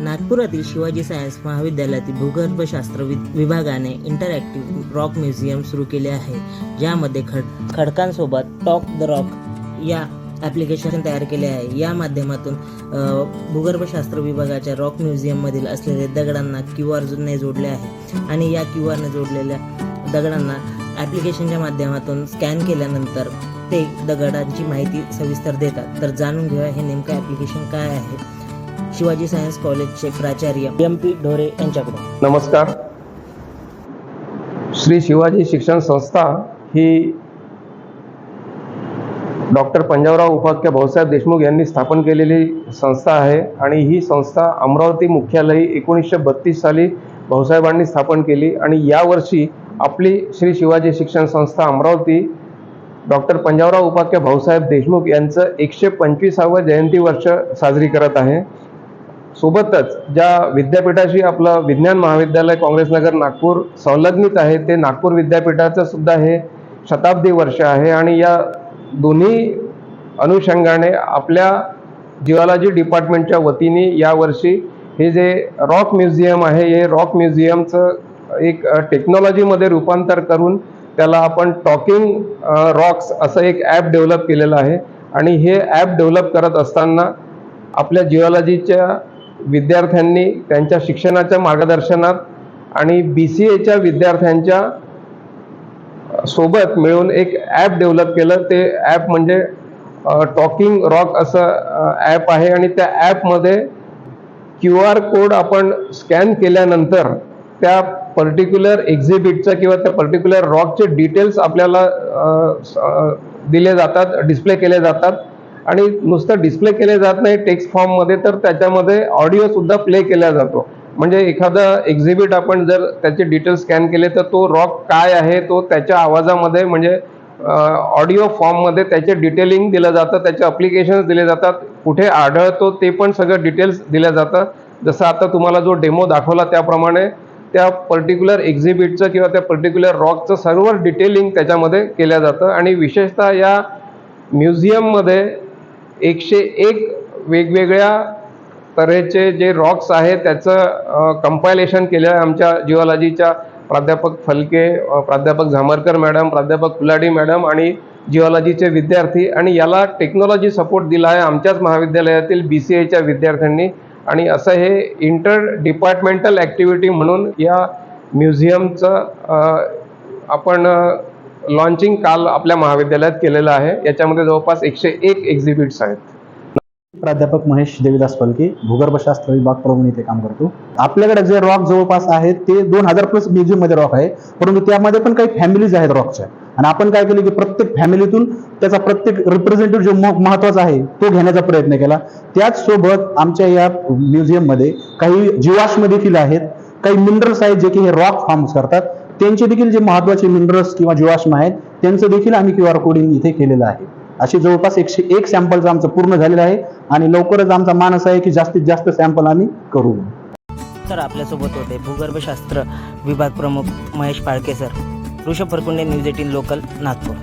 नागपुरातील शिवाजी सायन्स महाविद्यालयातील भूगर्भशास्त्र वि विभागाने इंटरॅक्टिव्ह रॉक म्युझियम सुरू केले आहे ज्यामध्ये खड खडकांसोबत टॉक द रॉक या ॲप्लिकेशन तयार केले आहे. या माध्यमातून भूगर्भशास्त्र विभागाच्या रॉक म्युझियममधील असलेले दगडांना क्यू आरने जोडले आहे. आणि या क्यू आरने जोडलेल्या दगडांना ॲप्लिकेशनच्या माध्यमातून स्कॅन केल्यानंतर ते दगडांची माहिती सविस्तर देतात. तर जाणून घेऊया हे नेमकं ॲप्लिकेशन काय आहे. शिवाजी सायन्स कॉलेजचे प्राचार्य एम पी ढोरे यांच्याकडून. नमस्कार. श्री शिवाजी शिक्षण संस्था ही डॉक्टर पंजाबराव उपाख्या भाऊसाहेब देशमुख यांनी स्थापन केलेली संस्था आहे आणि ही संस्था अमरावती मुख्यालयी एकोणीसशे बत्तीस साली भाऊसाहेबांनी स्थापन केली आणि यावर्षी आपली श्री शिवाजी शिक्षण संस्था अमरावती डॉक्टर पंजाबराव उपाख्य भाऊसाहेब देशमुख यांचं एकशे पंचवीसावं जयंती वर्ष साजरी करत आहे. सोबतच ज्या विद्यापीठाशी आपलं विज्ञान महाविद्यालय काँग्रेसनगर नागपूर संलग्नित आहे ते नागपूर विद्यापीठाचं सुद्धा हे शताब्दी वर्ष आहे आणि या दोन्ही अनुषंगाने आपल्या जिओलॉजी डिपार्टमेंटच्या वतीने यावर्षी हे जे रॉक म्युझियम आहे हे रॉक म्युझियमचं एक टेक्नॉलॉजीमध्ये रूपांतर करून त्याला आपण टॉकिंग रॉक्स असं एक ॲप डेव्हलप केलेलं आहे. आणि हे ॲप डेव्हलप करत असताना आपल्या जिओलॉजीच्या विद्यार्थ्यांनी त्यांच्या शिक्षणाच्या मार्गदर्शनात आणि बी सी एच्या विद्यार्थ्यांच्या सोबत मिळून एक ॲप डेव्हलप केलं. ते ॲप म्हणजे टॉकिंग रॉक असं ॲप आहे. आणि त्या ॲपमध्ये क्यू आर कोड आपण स्कॅन केल्यानंतर त्या पर्टिक्युलर एक्झिबिटचं किंवा त्या पर्टिक्युलर रॉकचे डिटेल्स आपल्याला दिले जातात डिस्प्ले केले जातात. आणि नुसतं डिस्प्ले केले जात नाही टेक्स्ट फॉर्ममध्ये तर त्याच्यामध्ये ऑडिओ सुद्धा प्ले केला जातो. म्हणजे एखादा एक्झिबिट आपण जर त्याचे डिटेल्स स्कॅन केले तर तो रॉक काय आहे तो त्याच्या आवाजामध्ये म्हणजे ऑडिओ फॉर्ममध्ये त्याचे डिटेलिंग दिलं जातं त्याचे अप्लिकेशन्स दिले जातात कुठे आढळतो ते पण सगळं डिटेल्स दिलं जातं जसं आता तुम्हाला जो डेमो दाखवला त्याप्रमाणे त्या पर्टिक्युलर एक्झिबिटचं किंवा त्या पर्टिक्युलर रॉकचं सर्व डिटेलिंग त्याच्यामध्ये केलं जातं. आणि विशेषतः या म्युझियममध्ये एकशे एक वेगवेगळ्या तऱ्हेचे जे रॉक्स आहेत त्याचं कंपायलेशन केलं आहे आमच्या जिओलॉजीच्या प्राध्यापक फलके प्राध्यापक झामरकर मॅडम प्राध्यापक कुलाडी मॅडम आणि जिओलॉजीचे विद्यार्थी आणि याला टेक्नॉलॉजी सपोर्ट दिला आहे आमच्याच महाविद्यालयातील बी सी एच्या विद्यार्थ्यांनी. आणि असं हे इंटर डिपार्टमेंटल ॲक्टिव्हिटी म्हणून या म्युझियमचं आपण लॉन्चिंग काल आपल्या महाविद्यालयात केलेलं आहे. याच्यामध्ये जवळपास एकशे एक एक्झिबिट्स आहेत. प्राध्यापक महेश देवीदास फलके भूगर्भशास्त्र विभाग प्रमुख इथे काम करतो. आपल्याकडे जे रॉक जवळपास आहेत ते दोन हजार प्लस म्युझियममध्ये रॉक आहे. परंतु त्यामध्ये पण काही फॅमिलीज आहेत रॉकच्या आणि आपण काय केलं की प्रत्येक फॅमिलीतून त्याचा प्रत्येक रिप्रेझेंटेटिव्ह जो महत्त्वाचा आहे तो घेण्याचा प्रयत्न केला. त्याच सोबत आमच्या या म्युझियममध्ये काही जीवाश्म देखील आहेत. काही मिनरल्स आहेत जे की हे रॉक फॉर्म्स करतात. त्यांचे देखील जे महत्त्वाचे मिनरल्स किंवा जीवाश्म आहेत त्यांचं देखील आम्ही क्यू आर कोडिंग इथे केलेलं आहे. असे जवळपास एकशे एक सॅम्पलचं आमचं पूर्ण झालेलं आहे आणि लवकरच आमचा मानस आहे की जास्तीत जास्त सॅम्पल आम्ही करू. तर आपल्यासोबत होते भूगर्भशास्त्र विभाग प्रमुख Mahesh Palke sir Rishabh Pharkunde news eighteen local Nagpur.